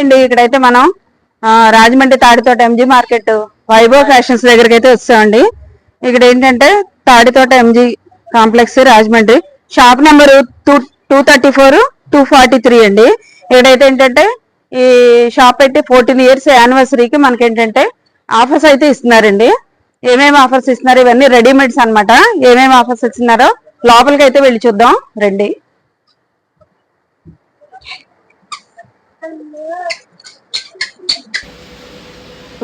అండి ఇక్కడైతే మనం Rajahmundry Tadithota MG market Vaibhav fashions దగ్గరికి అయితే వచ్చామండి. ఇక్కడ ఏంటంటే Tadithota MG complex Rajahmundry. Shop number two two thirty four two forty three అండి. ఇక్కడైతే ఏంటంటే ఈ షాప్ అయితే ఫోర్టీన్ ఇయర్స్ యానివర్సరీకి మనకి ఏంటంటే ఆఫర్స్ అయితే ఇస్తున్నారండి. ఏమేమి ఆఫర్స్ ఇస్తున్నారు? ఇవన్నీ రెడీమేడ్స్ అనమాట ఏమేమి ఆఫర్స్ ఇస్తున్నారో లోపలికి అయితే వెళ్ళి చూద్దాం. రండి.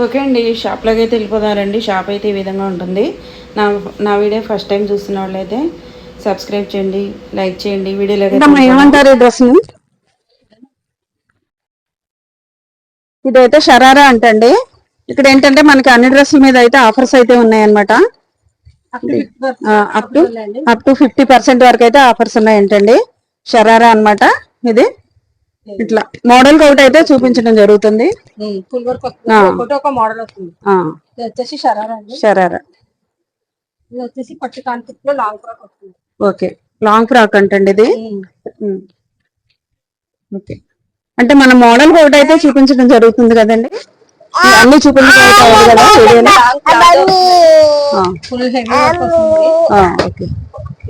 ఓకే అండి షాప్లోకి అయితే వెళ్ళిపోదారండి షాప్ అయితే ఈ విధంగా ఉంటుంది. నా నా వీడియో ఫస్ట్ టైం చూస్తున్న వాళ్ళైతే సబ్స్క్రైబ్ చేయండి లైక్ చేయండి వీడియోలోకి ఏమంటారు ఈ డ్రెస్ ఇదైతే షరారా అంటండి. ఇక్కడ ఏంటంటే మనకి అన్ని డ్రెస్సుల మీద అయితే ఆఫర్స్ అయితే ఉన్నాయన్నమాట. Up to up to fifty percent వరకు అయితే ఆఫర్స్ ఉన్నాయంటండి. షరారా అన్నమాట ఇది. ఇట్లా మోడల్ ఒకటి అయితే చూపించడం జరుగుతుంది. Full work. ఒకటి ఒక మోడల్ వస్తుంది. ఆ. ఇది వచ్చేసి షరారా అండి. షరారా. ఇది వచ్చేసి పట్టు కాన్సెప్ట్లో లాంగ్ ఫ్రాక్ వస్తుంది. ఓకే. లాంగ్ ఫ్రాక్ అంటండి ఇది. ఓకే. అంటే మన మోడల్ ఒకటి అయితే చూపించడం జరుగుతుంది కదండి. అన్ని చూపించడం కదా వీడియోలో ఫుల్ హెవీ వర్క్ వస్తుంది. ఆ, ఓకే.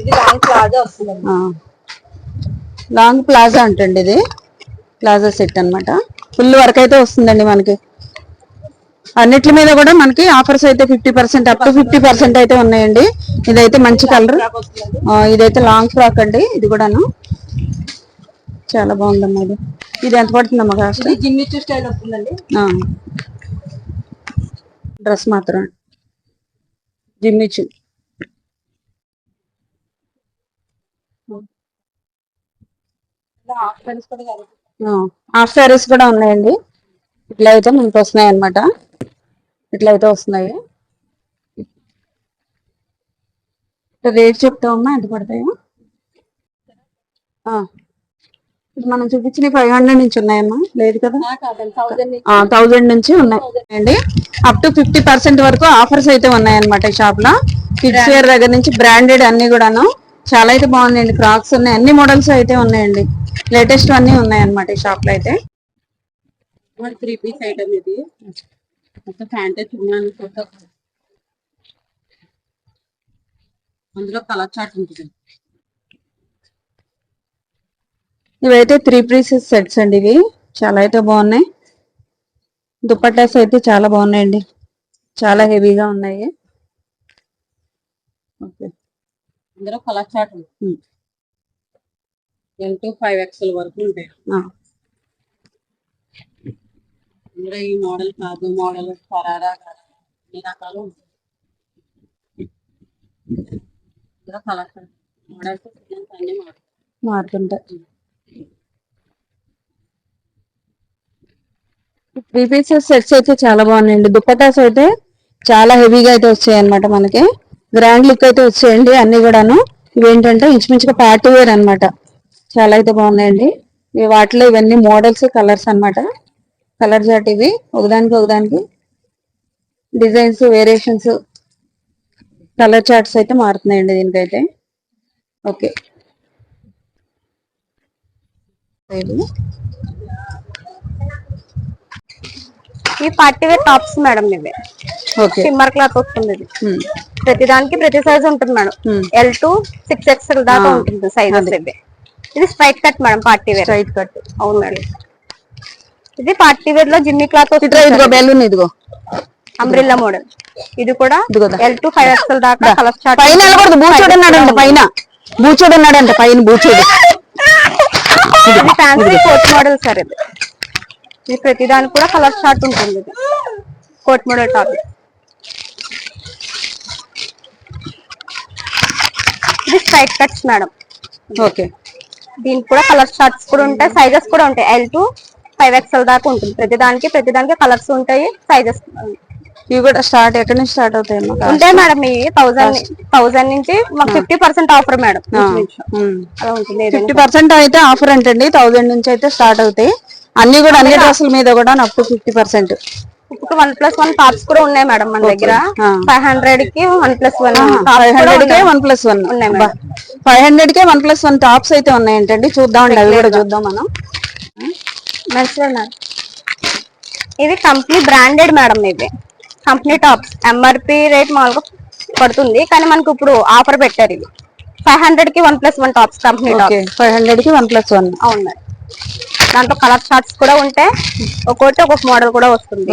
ఇది లాంగ్ ప్లాజా వస్తుంది ఆ. లాంగ్ ప్లాజా అంటండి ఇది. ప్లాజా సెట్ అన్నమాట. ఫుల్ వర్క్ అయితే వస్తుందండి మనకి. అన్నిటి మీద కూడా మనకి ఆఫర్స్ అయితే fifty percent up to fifty percent అయితే ఉన్నాయండి. ఇదైతే మంచి కలర్. ఇదైతే లాంగ్ ఫ్రాక్ అండి ఇది కూడాను. చాలా బాగుందమ్మా ఇది. ఇది ఎంత పడుతుందమ్మా కాస్ట్? ఇది జిమ్మిచ్చు స్టైల్ వస్తుందండి. డ్రెస్ మాత్రం జిమ్మిచ్చు ప్యాంట్స్ కూడా హాఫ్ సారీస్ కూడా ఉన్నాయండి. ఇట్లా అయితే మనకి వస్తున్నాయి. అనమాట ఇట్లా అయితే వస్తున్నాయి రేట్ చెప్తామమ్మా ఎంత పడతాయో? మనం చూపించిన ఫైవ్ హండ్రెడ్ నుంచి ఉన్నాయమ్మా? లేదు కదా? థౌజండ్ నుంచి. ఉన్నాయండి అప్ టు ఫిఫ్టీ పర్సెంట్ వరకు ఆఫర్స్ అయితే ఉన్నాయన్నమాట ఈ షాప్లో. కిడ్స్ వేర్ దగ్గర నుంచి బ్రాండెడ్ అన్ని కూడాను. చాలా అయితే బాగున్నాయండి. ఫ్రాక్స్ ఉన్నాయి. అన్ని మోడల్స్ అయితే ఉన్నాయండి. లేటెస్ట్ అన్ని ఉన్నాయన్నమాట ఈ షాప్లో అయితే. త్రీ పీస్ ఐటమ్ ఇది. మొత్తం ప్యాంట్ చున్నాను ఫోటో అందులో కలర్ చార్ట్ ఉంటుంది. ఇవైతే త్రీ పీసెస్ సెట్స్ అండి ఇవి. చాలా అయితే బాగున్నాయి. దుపట్టాస్ అయితే చాలా బాగున్నాయండి. చాలా హెవీగా ఉన్నాయి. ఓకే. అందులో కలర్ చార్ట్ ఉంటుంది ఎల్ టు ఫైవ్ ఎక్స్ఎల్ వరకు ఉంటాయి. అందులో ఈ మోడల్ కాదు మోడల్ పరారా కాదు అన్ని రకాలు ఉంటాయి. అందులో కలర్ చార్ట్ మోడల్స్ అన్ని మారుతుంటాయి. త్రీ పీసెస్ సెట్స్ అయితే చాలా బాగున్నాయండి. దుప్పటాస్ అయితే చాలా హెవీగా అయితే వచ్చాయి అనమాట మనకి. గ్రాండ్ లుక్ అయితే వచ్చేయండి అన్ని కూడాను. ఇవేంటంటే ఇంచుమించుగా పార్టీ వేర్ అనమాట చాలా అయితే బాగున్నాయండి. ఇవి వాటిలో ఇవన్నీ మోడల్స్ కలర్స్ అనమాట కలర్ జాట్ ఇవి. ఒకదానికి ఒకదానికి డిజైన్స్ వేరియేషన్స్ కలర్ చార్ట్స్ అయితే మారుతున్నాయండి దీనికైతే. ఓకే. ఈ పార్టీ వేర్ టాప్స్ మేడం ఇవి. సిమ్మర్ క్లాత్ వస్తుంది ఇది ప్రతి దానికి ప్రతి సైజ్ ఉంటుంది madam. L to six XL దాకా ఉంటుంది. ఇవి. ఇది straight cut madam party wear straight cut అవును మేడం ఇది పార్టీ వేర్లో జిమ్మి క్లాత్ ఇదిగో వస్తుంది బెలూన్ ఇదిగో. అంబ్రిల్లా మోడల్ ఇది కూడా. ఎల్ టు ఫైవ్ ఎక్స్ఎల్ దాకా కలర్ చార్ట్ పైన వెళ్ళకూడదు బూచోడు ఉన్నాడంట పైన. బూచోడు ఉన్నాడంట పైన బూచోడు. ఇది ఫ్యాన్సీ కోట్ మోడల్ సార్ ఇది. ఇది ప్రతి దానికి కూడా కలర్ చార్ట్ ఉంటుంది ఇది. కోట్ మోడల్ టాప్ ఇది స్ట్రైట్ కట్స్ మేడం ఓకే దీనికి కూడా కలర్ చార్ట్స్ కూడా ఉంటాయి సైజెస్ కూడా ఉంటాయి. ఎల్ టు ఫైవ్ ఎక్స్ఎల్ దాకా ఉంటుంది. ప్రతి దానికి ప్రతి దానికి కలర్స్ ఉంటాయి సైజెస్ ఇవి కూడా స్టార్ట్ ఎక్కడి నుంచి స్టార్ట్ అవుతాయమ్మా ఉంటాయి మేడం ఇవి థౌసండ్ థౌసండ్ నుంచి మాకు ఫిఫ్టీ పర్సెంట్ ఆఫర్ మేడం. అలా ఉంటుంది. ఫిఫ్టీ పర్సెంట్ అయితే ఆఫర్ అంటండి. థౌజండ్ నుంచి అయితే స్టార్ట్ అవుతాయి. అన్ని కూడా అన్ని డ్రెస్సుల మీద కూడా అప్ టు ఫిఫ్టీ పర్సెంట్ ఇప్పుడు వన్ ప్లస్ వన్ టాప్స్ కూడా ఉన్నాయి మేడం మన దగ్గర. ఫైవ్ హండ్రెడ్కి one plus one five hundred కే వన్ ప్లస్ వన్ ఉన్నాయి. ఫైవ్ హండ్రెడ్ కే వన్ ప్లస్ వన్ టాప్స్ అయితే ఉన్నాయంటండి. చూద్దామండి అవి కూడా చూద్దాం మనం. ఇది కంపెనీ బ్రాండెడ్ మేడం ఇది. కంపెనీ టాప్స్ ఎంఆర్పి రేట్ మామూలుగా పడుతుంది. కానీ మనకు ఇప్పుడు ఆఫర్ పెట్టారు ఇది. ఫైవ్ హండ్రెడ్కి one plus one tops company five హండ్రెడ్కి వన్ ప్లస్ వన్ అవును దాంట్లో కలర్ షార్ట్స్ కూడా ఉంటాయి ఒక్కొక్కటి ఒక్కొక్క మోడల్ కూడా వస్తుంది.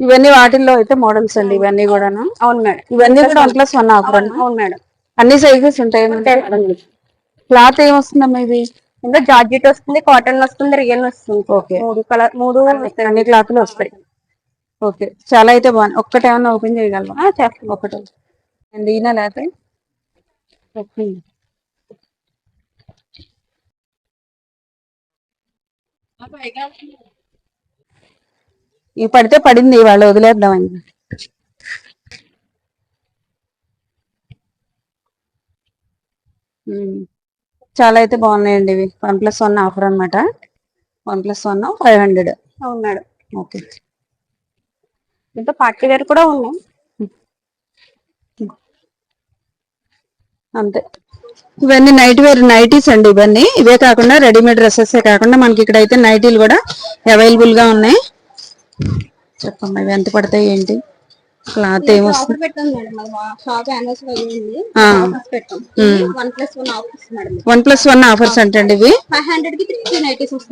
ఇవన్నీ వాటిల్లో అయితే మోడల్స్ అండి ఇవన్నీ కూడాను. అవును మేడం. ఇవన్నీ కూడా వన్ ప్లస్ వన్ ఆఫర్ అండి. అవును మేడం. అన్ని సైజెస్ ఉంటాయి క్లాత్ ఏమొస్తుందమ్మా ఇది? ఇందులో జార్జెట్ వస్తుంది కాటన్ వస్తుంది రియల్ వస్తుంది. ఓకే. మూడు కలర్ మూడు అన్ని క్లాత్లు వస్తాయి. ఓకే. చాలా అయితే బాగుంది. ఒక్కటే ఏమన్నా ఓపెన్ చేయగలవా? చేస్తాం. ఒకటే. అండ్ ఈయన లేకపోతే? ఓకే. ఇవి పడితే పడింది. వాళ్ళు వదిలేద్దామని చాలా అయితే బాగున్నాయండి ఇవి. వన్ ప్లస్ వన్ ఆఫర్ అనమాట one plus one five hundred. అవును మేడం ఓకే. ఇంత పార్టీ వేర్ కూడా ఉన్నాయి అంతే. ఇవన్నీ నైట్ వేర్ నైటీస్ అండి ఇవన్నీ. ఇవే కాకుండా రెడీమేడ్ డ్రెస్సెస్ కాకుండా మనకి ఇక్కడ అయితే నైటీలు కూడా అవైలబుల్గా ఉన్నాయి. చెప్పమ్మా ఇవి ఎంత పడతాయి ఏంటి? క్లాత్ ఏమొస్తుంది వన్ ప్లస్ వన్ ఆఫర్స్ అంటండి ఇవి?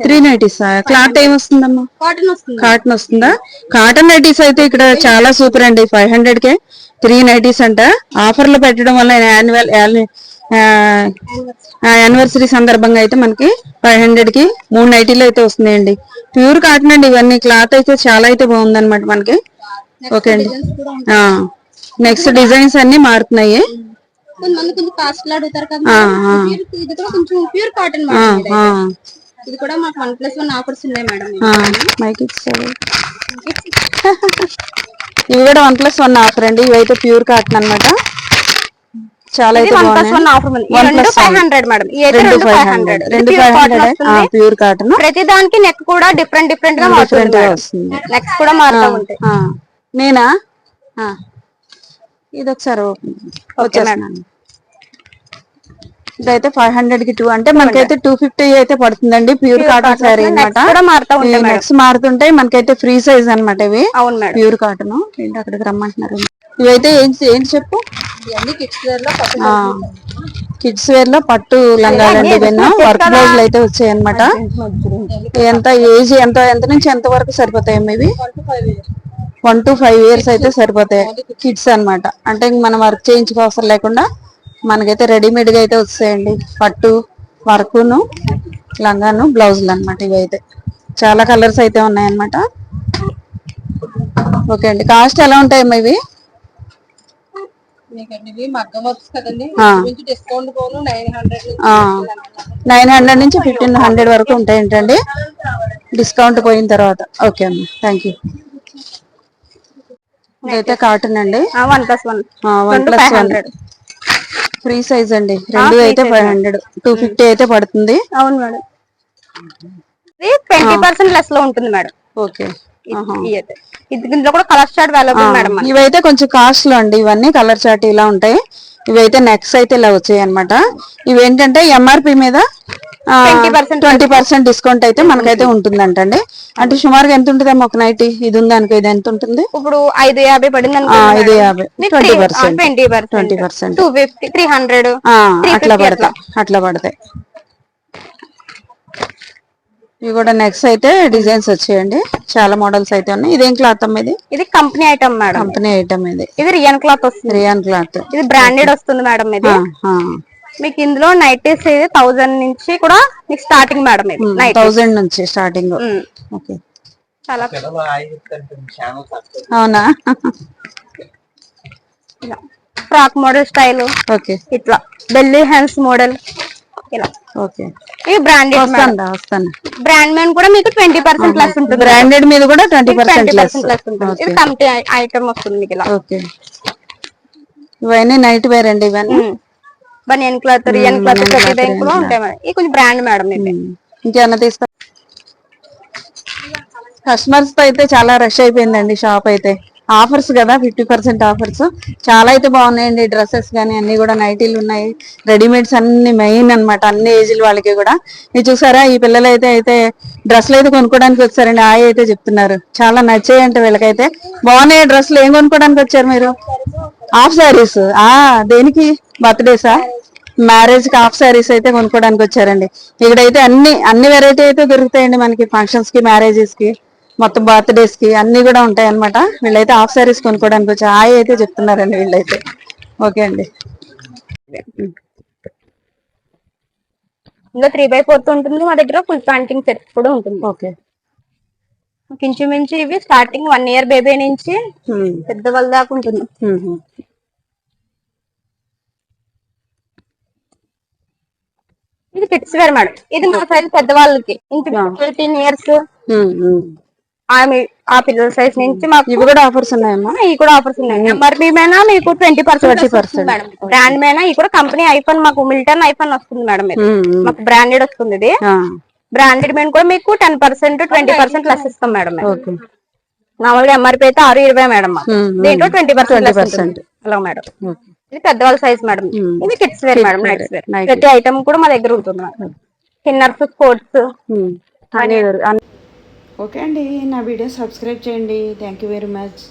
త్రీ నైటీస్ క్లాత్ ఏమొస్తుందమ్మా? కాటన్ వస్తుంది. కాటన్ వస్తుందా? కాటన్ నైటీస్ అయితే ఇక్కడ చాలా సూపర్ అండి. ఫైవ్ హండ్రెడ్ కే త్రీ నైటీస్ అంట. ఆఫర్లు పెట్టడం వల్ల యాన్యువల్ యానివర్సరీ సందర్భంగా అయితే మనకి ఫైవ్ హండ్రెడ్కి మూడు నైటీలు అయితే వస్తున్నాయండి. ప్యూర్ కాటన్ అండి. ఇవన్నీ క్లాత్ అయితే చాలా అయితే బాగుందన్నమాట మనకి. ఓకే అండి. నెక్స్ట్ డిజైన్స్ అన్ని మారుతున్నాయి. కొంతమంది కొంచెం అడుగుతారు కదా ఇది కూడా కొంచెం ప్యూర్ కాటన్ ఇది. కూడా మాకు వన్ ప్లస్ వన్ ఆఫర్స్ ఉన్నాయి మేడం మైక్ ఇచ్చారు. ఇవి కూడా వన్ ప్లస్ వన్ ఆఫర్ అండి. ఇవి అయితే ప్యూర్ కాటన్ అన్నమాట. చాలా అయితే ప్యూర్ కాటన్ ప్రతి దానికి నెక్ కూడా డిఫరెంట్ డిఫరెంట్గా వస్తుంది. నెక్స్ కూడా మారుతూ ఉంటాయి. నేనా? ఆ. ఇది ఒకసారి ఇదైతే ఫైవ్ హండ్రెడ్కి టూ అంటే మనకైతే టూ ఫిఫ్టీ అయితే పడుతుందండి. ప్యూర్ కాటన్ ఉంటాయి మేడం. నెక్స్ట్ మారుతుంటాయి. మనకైతే ఫ్రీ సైజ్ అన్నమాట ఇవి. Pure cotton. ఏంటి అక్కడికి రమ్మంటున్నారు? ఇవైతే ఏంటి ఏంటి చెప్పు? కిడ్స్ వేర్లో కొత్త కిడ్స్ వేర్లో పట్టు లంగాలండి ఇవన్నీ వర్క్ బ్లౌజులు అయితే వచ్చాయి అనమాట ఎంత ఏజ్ ఎంత ఎంత నుంచి ఎంత వరకు సరిపోతాయి ఇవి? వన్ టు ఫైవ్ ఇయర్స్ అయితే సరిపోతాయి. కిడ్స్ అన్నమాట. అంటే మనం వర్క్ చేయించుకో అవసరం లేకుండా మనకైతే రెడీమేడ్గా అయితే వస్తాయండి. పట్టు వర్క్ను లంగాను బ్లౌజులు అన్నమాట ఇవి అయితే చాలా కలర్స్ అయితే ఉన్నాయన్నమాట. ఓకే అండి. కాస్ట్ ఎలా ఉంటాయమ్మా ఇవి? నైన్ హండ్రెడ్ నుంచి ఫిఫ్టీన్ హండ్రెడ్ వరకు ఉంటాయంటండి. డిస్కౌంట్ పోయిన తర్వాత. ఓకే అమ్మ. థ్యాంక్ యూ ఇదైతే కాటన్ అండి. One plus one one plus one hundred free size అండి. రెండు అయితే ఫైవ్ హండ్రెడ్ టూ ఫిఫ్టీ అయితే పడుతుంది. అవును మేడం. ట్వంటీ పర్సెంట్ లెస్లో ఉంటుంది మేడం. ఓకే. ఇందులో కూడా కలర్ అవైలబుల్ మేడం. ఇవైతే కొంచెం కాస్ట్లో అండి. ఇవన్నీ కలర్ చాట్ ఇలా ఉంటాయి. ఇవైతే నెక్స్ట్ అయితే ఇలా వచ్చాయి అనమాట ఇవి ఏంటంటే ఎంఆర్పి మీద 20% ట్వంటీ పర్సెంట్ డిస్కౌంట్ అయితే మనకైతే ఉంటుందంటండి. అంటే సుమారుగా ఎంత ఉంటుంది ఒక నైట్? ఇది ఉంది అనుకో ఇది ఎంత ఉంటుంది ఇప్పుడు ఐదు యాభై పడింది ఐదు యాభై. Twenty percent. Twenty percent. Twenty percent. Two fifty three hundred అట్లా పడతాయి. అట్లా. పడతాయి. ఇవి కూడా నెక్స్ట్ అయితే డిజైన్స్ వచ్చాయండి. చాలా మోడల్స్ అయితే ఉన్నాయి. ఇదేం క్లాత్ అమ్మ ఇది? ఇది company item madam. Company item ఇది. ఇది రియన్ క్లాత్ వస్తుంది. Rayon cloth. ఇది బ్రాండెడ్ వస్తుంది మేడం ఇది. మీకు ఇందులో నైటీస్ థౌజండ్ నుంచి కూడా మీకు స్టార్టింగ్ మేడం ఇది థౌజండ్ నుంచి స్టార్టింగ్ ఓకే. చాలా అవునా? Frock model style okay. ఇట్లా. బెల్లీ హ్యాండ్స్ మోడల్ ఇలా. ఓకే. ఇవి బ్రాండెడ్ వస్తాను వస్తాను. బ్రాండ్ మ్యాన్ కూడా మీకు ట్వంటీ పర్సెంట్ ప్లస్ ఉంటుంది. బ్రాండెడ్ మీద కూడా ట్వంటీ పర్సెంట్ ప్లస్ ఉంటుంది. ఇది కంపెనీ ఐటమ్ వస్తుంది మీకు ఇలా. ఓకే. ఇవన్నీ నైట్ వేర్ అండి ఇవన్నీ? బనియన్ క్లాత్ రియన్ క్లాత్ ప్రతి దానికి కూడా ఉంటాయి మేడం ఇది కొంచెం బ్రాండ్ మేడం ఇది ఇంకేమన్నా తీస్తా? కస్టమర్స్తో అయితే చాలా రష్ అయిపోయిందండి షాప్ అయితే. ఆఫర్స్ కదా ఫిఫ్టీ పర్సెంట్ ఆఫర్స్ చాలా అయితే బాగున్నాయండి డ్రెస్సెస్ కానీ అన్ని కూడా నైటీలు ఉన్నాయి. రెడీమేడ్స్ అన్ని మెయిన్ అన్నమాట అన్ని ఏజ్ల వాళ్ళకి కూడా. ఇది చూసారా ఈ పిల్లలు అయితే అయితే డ్రెస్సులు అయితే కొనుక్కోడానికి వచ్చారండి. ఆ అయితే చెప్తున్నారు. చాలా నచ్చాయంట వీళ్ళకైతే. బాగున్నాయి డ్రెస్సులు? ఏం కొనుక్కోడానికి వచ్చారు మీరు? హాఫ్ శారీస్ ఆ దేనికి? బర్త్డేసా మ్యారేజ్కి హాఫ్ శారీస్ అయితే కొనుక్కోడానికి వచ్చారండి. ఇక్కడైతే అన్ని అన్ని వెరైటీ అయితే దొరుకుతాయండి మనకి ఫంక్షన్స్కి మ్యారేజెస్కి మొత్తం బర్త్డేస్కి అన్ని కూడా ఉంటాయి అనమాట వీళ్ళైతే హాఫ్ శారీస్ కొనుక్కోడానికి వచ్చారు. హాయ్ అయితే చెప్తున్నారండి వీళ్ళైతే. ఓకే అండి. ఇందులో త్రీ బై ఫోర్త్ ఉంటుంది. మా దగ్గర ఫుల్ ప్యాంటింగ్ సెట్ కూడా ఉంటుంది. ఓకే. ఇంచుమించు ఇవి స్టార్టింగ్ వన్ ఇయర్ బేబీ నుంచి పెద్ద వాళ్ళ దాకా ఉంటుంది. Kids wear madam. ఇది మా సైజ్ పెద్ద వాళ్ళకి ఇంచుమించు ఫిఫ్టీన్ ఇయర్స్ ఆమె ఆ పిల్లల సైజ్ నుంచి మాకు ఇవి కూడా ఆఫర్స్ ఉన్నాయమ్మా? ఇవి కూడా ఆఫర్స్ ఉన్నాయి. ఎంఆర్పి మీద మీకు ట్వంటీ పర్సెంట్ మేడం. బ్రాండ్ మీద ఇది కూడా కంపెనీ ఐఫోన్ మాకు మిల్టన్ ఐఫోన్ వస్తుంది మేడం ఇది. మాకు బ్రాండెడ్ వస్తుంది ఇది. బ్రాండెడ్ మీద కూడా మీకు ten percent twenty percent less ఇస్తాం మేడం మామూలుగా ఎంఆర్పి అయితే ఆరు ఇరవై మేడం. దీంట్లో ట్వంటీ పర్సెంట్ అలా మేడం. ఇది పెద్దవాళ్ళ సైజ్ మేడం ఇది kids wear madam nights wear ప్రతి ఐటమ్ కూడా మా దగ్గర ఉంటుంది మేడం ఇన్నర్స్ స్పోర్ట్స్ ఓకే అండి నా వీడియో సబ్స్క్రైబ్ చేయండి. Thank you very much